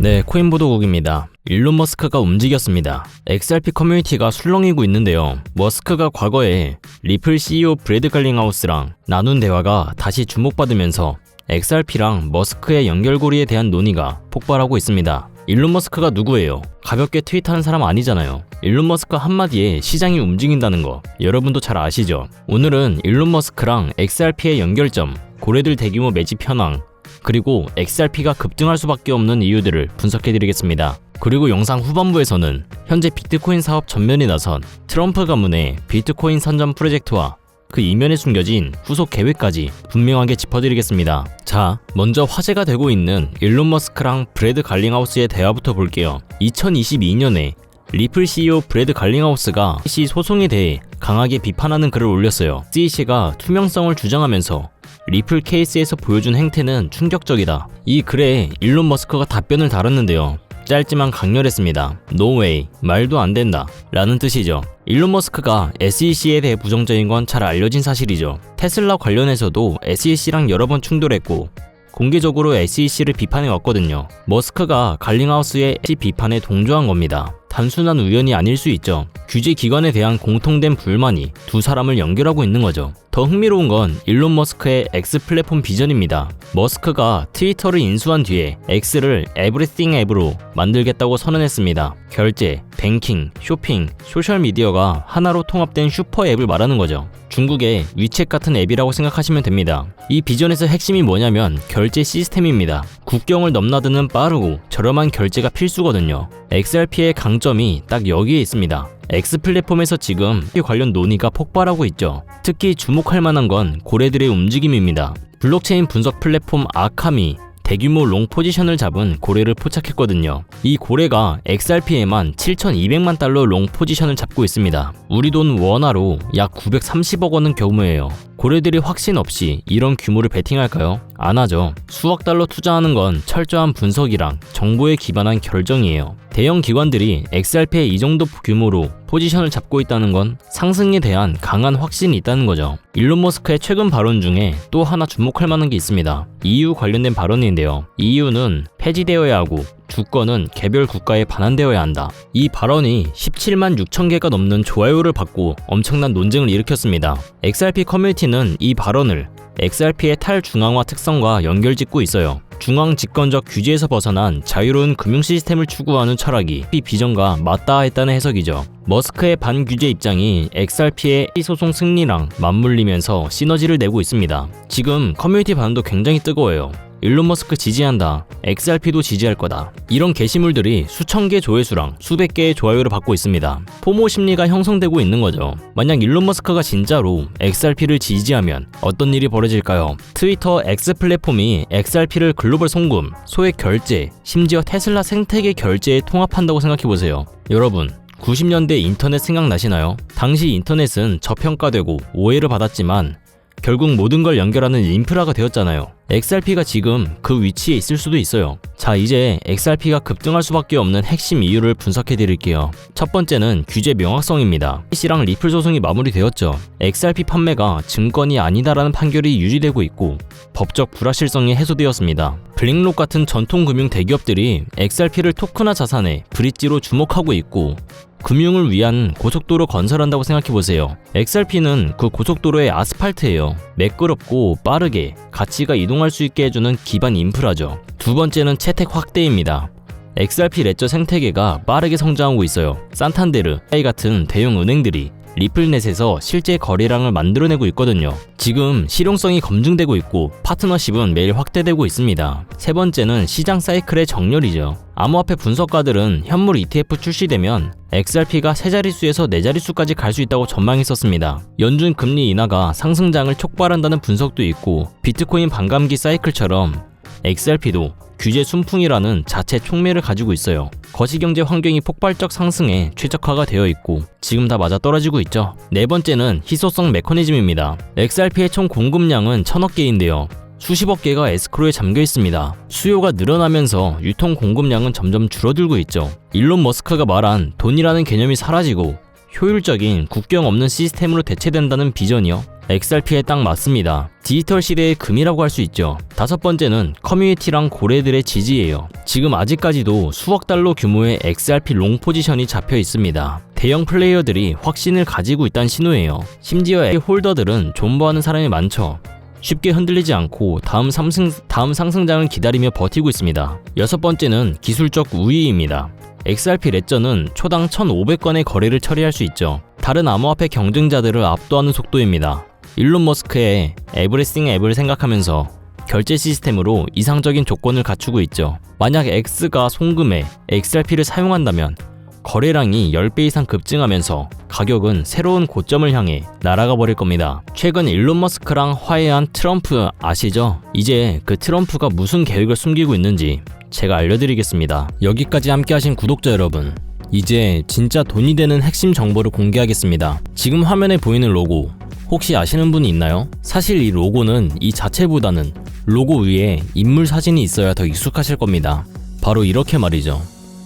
네, 코인보도국입니다. 일론 머스크가 움직였습니다. XRP 커뮤니티가 술렁이고 있는데요. 머스크가 과거에 리플 CEO 브래드 갈링하우스랑 나눈 대화가 다시 주목받으면서 XRP랑 머스크의 연결고리에 대한 논의가 폭발하고 있습니다. 일론 머스크가 누구예요? 가볍게 트윗하는 사람 아니잖아요. 일론 머스크 한마디에 시장이 움직인다는 거 여러분도 잘 아시죠? 오늘은 일론 머스크랑 XRP의 연결점, 고래들 대규모 매집 현황, 그리고 XRP가 급등할 수밖에 없는 이유들을 분석해드리겠습니다. 그리고 영상 후반부에서는 현재 비트코인 사업 전면에 나선 트럼프 가문의 비트코인 선전 프로젝트와 그 이면에 숨겨진 후속 계획까지 분명하게 짚어드리겠습니다. 자, 먼저 화제가 되고 있는 일론 머스크랑 브래드 갈링하우스의 대화부터 볼게요. 2022년에 리플 CEO 브래드 갈링하우스가 CC 소송에 대해 강하게 비판하는 글을 올렸어요. CC가 투명성을 주장하면서 리플 케이스에서 보여준 행태는 충격적이다. 이 글에 일론 머스크가 답변을 달았는데요. 짧지만 강렬했습니다. No way. 말도 안 된다. 라는 뜻이죠. 일론 머스크가 SEC에 대해 부정적인 건 잘 알려진 사실이죠. 테슬라 관련해서도 SEC랑 여러 번 충돌했고 공개적으로 SEC를 비판해 왔거든요. 머스크가 갈링하우스의 SEC 비판에 동조한 겁니다. 단순한 우연이 아닐 수 있죠. 규제 기관에 대한 공통된 불만이 두 사람을 연결하고 있는 거죠. 더 흥미로운 건 일론 머스크의 X 플랫폼 비전입니다. 머스크가 트위터를 인수한 뒤에 X를 에브리띵 앱으로 만들겠다고 선언했습니다. 결제, 뱅킹, 쇼핑, 소셜미디어가 하나로 통합된 슈퍼 앱을 말하는 거죠. 중국의 위챗 같은 앱이라고 생각하시면 됩니다. 이 비전에서 핵심이 뭐냐면 결제 시스템입니다. 국경을 넘나드는 빠르고 저렴한 결제가 필수거든요. XRP의 강점 이 딱 여기에 있습니다. X 플랫폼에서 지금 이 관련 논의가 폭발하고 있죠. 특히 주목할 만한 건 고래들의 움직임입니다. 블록체인 분석 플랫폼 아카미 대규모 롱 포지션을 잡은 고래를 포착했거든요. 이 고래가 XRP에만 7,200만 달러 롱 포지션을 잡고 있습니다. 우리 돈 원화로 약 930억 원은 규모예요. 고래들이 확신 없이 이런 규모를 베팅할까요? 안 하죠. 수억 달러 투자하는 건 철저한 분석이랑 정보에 기반한 결정이에요. 대형 기관들이 XRP의 이 정도 규모로 포지션을 잡고 있다는 건 상승에 대한 강한 확신이 있다는 거죠. 일론 머스크의 최근 발언 중에 또 하나 주목할 만한 게 있습니다. EU 관련된 발언인데요. EU는 폐지되어야 하고 주권은 개별 국가에 반환되어야 한다. 이 발언이 17만 6천 개가 넘는 좋아요를 받고 엄청난 논쟁을 일으켰습니다. XRP 커뮤니티는 이 발언을 XRP의 탈중앙화 특성과 연결짓고 있어요. 중앙 집권적 규제에서 벗어난 자유로운 금융 시스템을 추구하는 철학이 이 비전과 맞닿아 있다는 해석이죠. 머스크의 반규제 입장이 XRP의 소송 승리랑 맞물리면서 시너지를 내고 있습니다. 지금 커뮤니티 반응도 굉장히 뜨거워요. 일론 머스크 지지한다. XRP도 지지할 거다. 이런 게시물들이 수천 개 조회수랑 수백 개의 좋아요를 받고 있습니다. 포모 심리가 형성되고 있는 거죠. 만약 일론 머스크가 진짜로 XRP를 지지하면 어떤 일이 벌어질까요? 트위터 X 플랫폼이 XRP를 글로벌 송금, 소액 결제, 심지어 테슬라 생태계 결제에 통합한다고 생각해 보세요. 여러분, 90년대 인터넷 생각나시나요? 당시 인터넷은 저평가되고 오해를 받았지만 결국 모든 걸 연결하는 인프라가 되었잖아요. XRP가 지금 그 위치에 있을 수도 있어요. 자, 이제 XRP가 급등할 수밖에 없는 핵심 이유를 분석해 드릴게요. 첫 번째는 규제 명확성입니다. CC랑 리플 소송이 마무리되었죠. XRP 판매가 증권이 아니다라는 판결이 유지되고 있고 법적 불확실성이 해소되었습니다. 블랙록 같은 전통 금융 대기업들이 XRP를 토크나 자산에 브릿지로 주목하고 있고 금융을 위한 고속도로 건설한다고 생각해 보세요. XRP는 그 고속도로의 아스팔트예요. 매끄럽고 빠르게 가치가 이동할 수 있게 해주는 기반 인프라죠. 두 번째는 채택 확대입니다. XRP 레저 생태계가 빠르게 성장하고 있어요. 산탄데르, 하이 같은 대형 은행들이 리플넷에서 실제 거래량을 만들어내고 있거든요. 지금 실용성이 검증되고 있고 파트너십은 매일 확대되고 있습니다. 세 번째는 시장 사이클의 정렬이죠. 암호화폐 분석가들은 현물 ETF 출시되면 XRP가 세 자릿수에서 네 자릿수까지 갈 수 있다고 전망했었습니다. 연준 금리 인하가 상승장을 촉발한다는 분석도 있고 비트코인 반감기 사이클처럼 XRP도 규제 순풍이라는 자체 촉매를 가지고 있어요. 거시경제 환경이 폭발적 상승에 최적화가 되어 있고 지금 다 맞아 떨어지고 있죠. 네 번째는 희소성 메커니즘입니다. XRP의 총 공급량은 천억 개인데요. 수십억 개가 에스크로에 잠겨 있습니다. 수요가 늘어나면서 유통 공급량은 점점 줄어들고 있죠. 일론 머스크가 말한 돈이라는 개념이 사라지고 효율적인 국경 없는 시스템으로 대체된다는 비전이요. XRP에 딱 맞습니다. 디지털 시대의 금이라고 할 수 있죠. 다섯 번째는 커뮤니티랑 고래들의 지지예요. 지금 아직까지도 수억 달러 규모의 XRP 롱 포지션이 잡혀 있습니다. 대형 플레이어들이 확신을 가지고 있다는 신호예요. 심지어 의 홀더들은 존버하는 사람이 많죠. 쉽게 흔들리지 않고 다음 상승, 다음 상승장을 기다리며 버티고 있습니다. 여섯 번째는 기술적 우위입니다. XRP 레저는 초당 1,500건의 거래를 처리할 수 있죠. 다른 암호화폐 경쟁자들을 압도하는 속도입니다. 일론 머스크의 에브리싱 앱을 생각하면서 결제 시스템으로 이상적인 조건을 갖추고 있죠. 만약 X가 송금해 XRP를 사용한다면 거래량이 10배 이상 급증하면서 가격은 새로운 고점을 향해 날아가 버릴 겁니다. 최근 일론 머스크랑 화해한 트럼프 아시죠? 이제 그 트럼프가 무슨 계획을 숨기고 있는지 제가 알려드리겠습니다. 여기까지 함께 하신 구독자 여러분. 이제 진짜 돈이 되는 핵심 정보를 공개하겠습니다. 지금 화면에 보이는 로고 혹시 아시는 분이 있나요? 사실 이 로고는 이 자체보다는 로고 위에 인물 사진이 있어야 더 익숙하실 겁니다. 바로 이렇게 말이죠.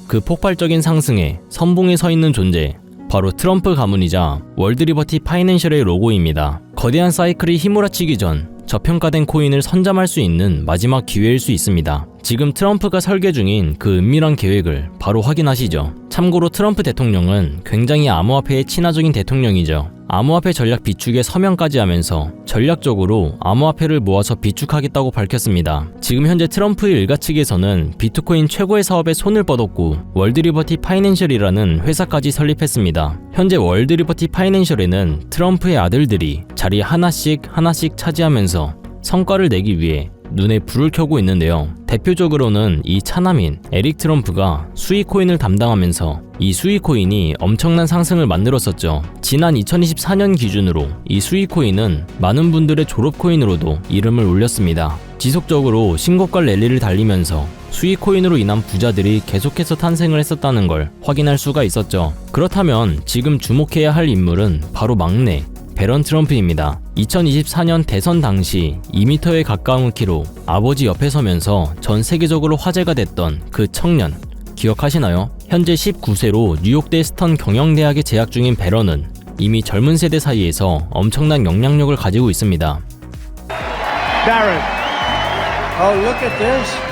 그 폭발적인 상승에 선봉에 서 있는 존재 바로 트럼프 가문이자 월드리버티 파이낸셜의 로고입니다. 거대한 사이클이 휘몰아치기 전 저평가된 코인을 선점할 수 있는 마지막 기회일 수 있습니다. 지금 트럼프가 설계 중인 그 은밀한 계획을 바로 확인하시죠. 참고로 트럼프 대통령은 굉장히 암호화폐에 친화적인 대통령이죠. 암호화폐 전략 비축에 서명까지 하면서 전략적으로 암호화폐를 모아서 비축하겠다고 밝혔습니다. 지금 현재 트럼프 일가 측에서는 비트코인 최고의 사업에 손을 뻗었고 월드리버티 파이낸셜이라는 회사까지 설립했습니다. 현재 월드리버티 파이낸셜에는 트럼프의 아들들이 자리 하나씩 하나씩 차지하면서 성과를 내기 위해 눈에 불을 켜고 있는데요. 대표적으로는 이 차남인 에릭 트럼프가 수익 코인을 담당하면서 이 수익 코인이 엄청난 상승을 만들었었죠. 지난 2024년 기준으로 이 수익 코인은 많은 분들의 졸업 코인으로도 이름을 올렸습니다. 지속적으로 신고가 랠리를 달리면서 수익 코인으로 인한 부자들이 계속해서 탄생을 했었다는 걸 확인할 수가 있었죠. 그렇다면 지금 주목해야 할 인물은 바로 막내 베런 트럼프입니다. 2024년 대선 당시 2m에 가까운 키로 아버지 옆에 서면서 전 세계적으로 화제가 됐던 그 청년 기억하시나요? 현재 19세로 뉴욕대 스턴 경영대학에 재학 중인 베런은 이미 젊은 세대 사이에서 엄청난 영향력을 가지고 있습니다. Baron. Oh, look at this.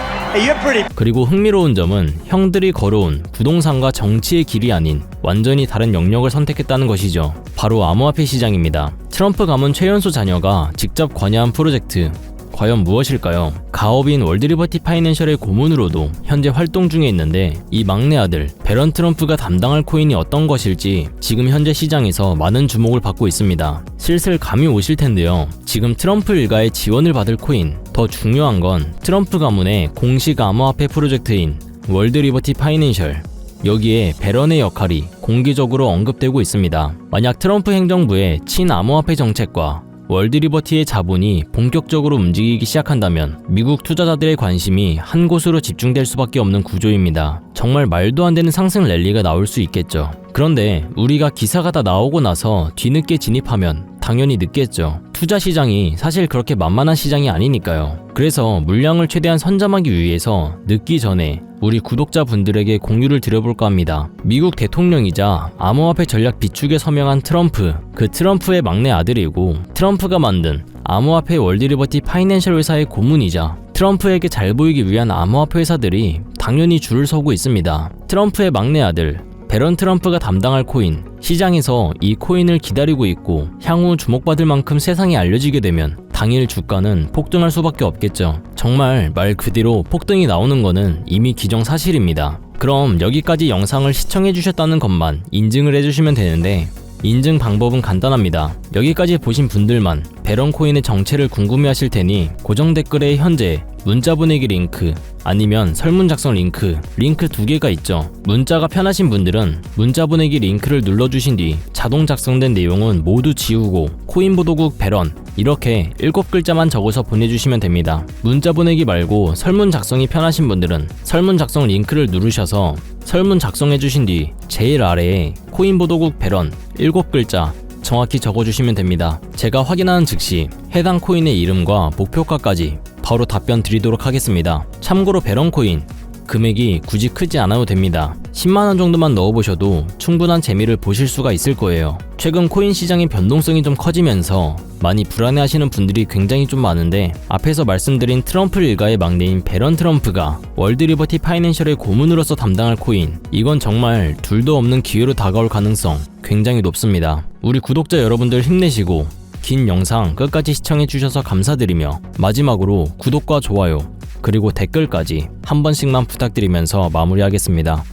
그리고 흥미로운 점은 형들이 걸어온 부동산과 정치의 길이 아닌 완전히 다른 영역을 선택했다는 것이죠. 바로 암호화폐 시장입니다. 트럼프 가문 최연소 자녀가 직접 관여한 프로젝트 과연 무엇일까요? 가업인 월드리버티 파이낸셜의 고문으로도 현재 활동 중에 있는데 이 막내 아들 베런 트럼프가 담당할 코인이 어떤 것일지 지금 현재 시장에서 많은 주목을 받고 있습니다. 슬슬 감이 오실 텐데요. 지금 트럼프 일가의 지원을 받을 코인 더 중요한 건 트럼프 가문의 공식 암호화폐 프로젝트인 월드리버티 파이낸셜 여기에 베런의 역할이 공개적으로 언급되고 있습니다. 만약 트럼프 행정부의 친암호화폐 정책과 월드리버티의 자본이 본격적으로 움직이기 시작한다면 미국 투자자들의 관심이 한 곳으로 집중될 수밖에 없는 구조입니다. 정말 말도 안 되는 상승 랠리가 나올 수 있겠죠. 그런데 우리가 기사가 다 나오고 나서 뒤늦게 진입하면 당연히 늦겠죠. 투자 시장이 사실 그렇게 만만한 시장이 아니니까요. 그래서 물량을 최대한 선점하기 위해서 늦기 전에 우리 구독자분들에게 공유를 드려볼까 합니다. 미국 대통령이자 암호화폐 전략 비축에 서명한 트럼프, 그 트럼프의 막내 아들이고 트럼프가 만든 암호화폐 월드리버티 파이낸셜 회사의 고문이자 트럼프에게 잘 보이기 위한 암호화폐 회사들이 당연히 줄을 서고 있습니다. 트럼프의 막내 아들 베런 트럼프가 담당할 코인 시장에서 이 코인을 기다리고 있고 향후 주목받을 만큼 세상에 알려지게 되면 당일 주가는 폭등할 수밖에 없겠죠. 정말 말 그대로 폭등이 나오는 거는 이미 기정사실입니다. 그럼 여기까지 영상을 시청해 주셨다는 것만 인증을 해주시면 되는데 인증 방법은 간단합니다. 여기까지 보신 분들만 베런 코인의 정체를 궁금해하실 테니 고정 댓글에 현재 문자 보내기 링크 아니면 설문 작성 링크 링크 두 개가 있죠. 문자가 편하신 분들은 문자 보내기 링크를 눌러주신 뒤 자동 작성된 내용은 모두 지우고 코인 보도국 베런 이렇게 7글자만 적어서 보내주시면 됩니다. 문자 보내기 말고 설문 작성이 편하신 분들은 설문 작성 링크를 누르셔서 설문 작성해주신 뒤 제일 아래에 코인 보도국 베런 7글자 정확히 적어주시면 됩니다. 제가 확인하는 즉시 해당 코인의 이름과 목표가까지 바로 답변 드리도록 하겠습니다. 참고로 베런코인 금액이 굳이 크지 않아도 됩니다. 10만원 정도만 넣어보셔도 충분한 재미를 보실 수가 있을 거예요. 최근 코인 시장의 변동성이 좀 커지면서 많이 불안해하시는 분들이 굉장히 좀 많은데 앞에서 말씀드린 트럼프 일가의 막내인 베런 트럼프가 월드 리버티 파이낸셜의 고문으로서 담당할 코인 이건 정말 둘도 없는 기회로 다가올 가능성 굉장히 높습니다. 우리 구독자 여러분들 힘내시고 긴 영상 끝까지 시청해주셔서 감사드리며 마지막으로 구독과 좋아요 그리고 댓글까지 한 번씩만 부탁드리면서 마무리하겠습니다.